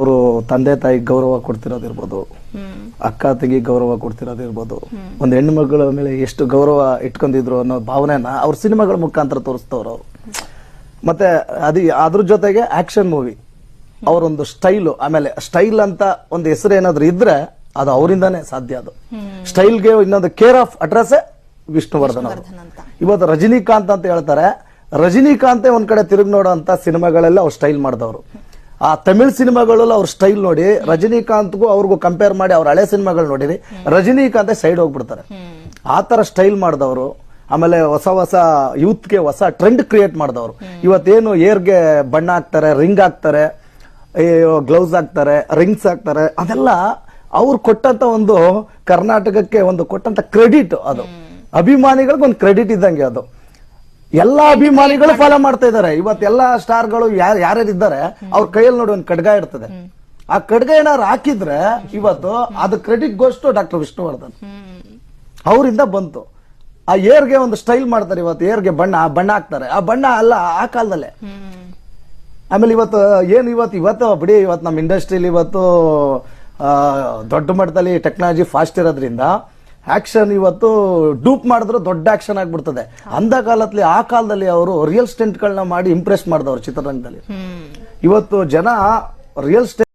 ಅವರು ತಂದೆ ತಾಯಿ ಗೌರವ ಕೊಡ್ತಿರೋದಿರ್ಬೋದು ಅಕ್ಕ ತಂಗಿ ಗೌರವ ಕೊಡ್ತಿರೋದಿರ್ಬೋದು ಒಂದು ಹೆಣ್ಣು ಮಗಳ ಮೇಲೆ ಎಷ್ಟು ಗೌರವ ಇಟ್ಕೊಂಡಿದ್ರು ಅನ್ನೋ ಭಾವನೆನ ಅವ್ರ ಸಿನಿಮಾಗಳ ಮುಖಾಂತರ ತೋರಿಸ್ತವ್ರು ಅವರು. ಮತ್ತೆ ಅದು ಅದ್ರ ಜೊತೆಗೆ ಆಕ್ಷನ್ ಮೂವಿ. ಅವರೊಂದು ಸ್ಟೈಲು ಆಮೇಲೆ ಸ್ಟೈಲ್ ಅಂತ ಒಂದು ಹೆಸರು ಏನಾದ್ರು ಇದ್ರೆ ಅದು ಅವರಿಂದಾನೇ ಸಾಧ್ಯ ಅದು. ಸ್ಟೈಲ್ಗೆ ಇನ್ನೊಂದು ಕೇರ್ ಆಫ್ ಅಡ್ರೆಸ್ ವಿಷ್ಣುವರ್ಧನ್ ಅವರು. ಇವತ್ತು ರಜನಿಕಾಂತ್ ಅಂತ ಹೇಳ್ತಾರೆ. ರಜನಿಕಾಂತೆ ಒಂದ್ ಕಡೆ ತಿರುಗಿ ನೋಡೋ ಅಂತ ಸಿನಿಮಾಗಳೆಲ್ಲ ಅವ್ರು ಸ್ಟೈಲ್ ಮಾಡಿದವರು. ಆ ತಮಿಳ್ ಸಿನಿಮಾಗಳಲ್ಲ ಅವ್ರ ಸ್ಟೈಲ್ ನೋಡಿ, ರಜನಿಕಾಂತ್ಗೂ ಅವ್ರಿಗೂ ಕಂಪೇರ್ ಮಾಡಿ ಅವ್ರ ಹಳೆ ಸಿನಿಮಾಗಳು ನೋಡಿರಿ, ರಜನಿಕಾಂತ್ ಸೈಡ್ ಹೋಗ್ಬಿಡ್ತಾರೆ. ಆ ತರ ಸ್ಟೈಲ್ ಮಾಡಿದವರು, ಆಮೇಲೆ ಹೊಸ ಹೊಸ ಯೂತ್ಗೆ ಹೊಸ ಟ್ರೆಂಡ್ ಕ್ರಿಯೇಟ್ ಮಾಡಿದವರು. ಇವತ್ತೇನು ಏರ್ಗೆ ಬಣ್ಣ ಹಾಕ್ತಾರೆ ರಿಂಗ್ ಹಾಕ್ತಾರೆ ಗ್ಲೌಸ್ ಹಾಕ್ತಾರೆ ರಿಂಗ್ಸ್ ಹಾಕ್ತಾರೆ, ಅದೆಲ್ಲ ಅವ್ರು ಕೊಟ್ಟಂತ ಒಂದು ಕರ್ನಾಟಕಕ್ಕೆ ಒಂದು ಕೊಟ್ಟಂತ ಕ್ರೆಡಿಟ್ ಅದು. ಅಭಿಮಾನಿಗಳಿಗೆ ಒಂದು ಕ್ರೆಡಿಟ್ ಇದ್ದಂಗೆ ಅದು. ಎಲ್ಲಾ ಅಭಿಮಾನಿಗಳು ಫಾಲೋ ಮಾಡ್ತಾ ಇದ್ದಾರೆ. ಇವತ್ತು ಎಲ್ಲಾ ಸ್ಟಾರ್ಗಳು ಯಾರು ಯಾರ್ಯಾರು ಇದ್ದಾರೆ ಅವ್ರ ಕೈಯಲ್ಲಿ ನೋಡಿ ಒಂದು ಖಡ್ಗ ಇರ್ತದೆ. ಆ ಖಡ್ಗ ಏನಾರು ಹಾಕಿದ್ರೆ ಇವತ್ತು ಅದು ಕ್ರೆಡಿಟ್ ಗೋಷ್ಟು ಡಾಕ್ಟರ್ ವಿಷ್ಣುವರ್ಧನ್. ಅವರಿಂದ ಬಂತು. ಆ ಏರ್ಗೆ ಒಂದು ಸ್ಟೈಲ್ ಮಾಡ್ತಾರೆ ಇವತ್ತು, ಏರ್ಗೆ ಬಣ್ಣ, ಆ ಬಣ್ಣ ಹಾಕ್ತಾರೆ. ಆ ಬಣ್ಣ ಅಲ್ಲ, ಆ ಕಾಲದಲ್ಲೇ. ಆಮೇಲೆ ಇವತ್ತು, ಏನು ಇವತ್ತು ಇವತ್ತು ಬಿಡಿ, ಇವತ್ತು ನಮ್ಮ ಇಂಡಸ್ಟ್ರಿಲಿ ಇವತ್ತು ದೊಡ್ಡ ಮಟ್ಟದಲ್ಲಿ ಟೆಕ್ನಾಲಜಿ ಫಾಸ್ಟ್ ಇರೋದ್ರಿಂದ ಆಕ್ಷನ್ ಇವತ್ತು ಡೂಪ್ ಮಾಡಿದ್ರೆ ದೊಡ್ಡ ಆಕ್ಷನ್ ಆಗ್ಬಿಡ್ತದೆ. ಅಂದ ಕಾಲದಲ್ಲಿ ಆ ಕಾಲದಲ್ಲಿ ಅವರು ರಿಯಲ್ ಸ್ಟೆಂಟ್ಗಳನ್ನ ಮಾಡಿ ಇಂಪ್ರೆಸ್ ಮಾಡಿದವರು ಚಿತ್ರರಂಗದಲ್ಲಿ. ಇವತ್ತು ಜನ ರಿಯಲ್ ಸ್ಟೆಂಟ್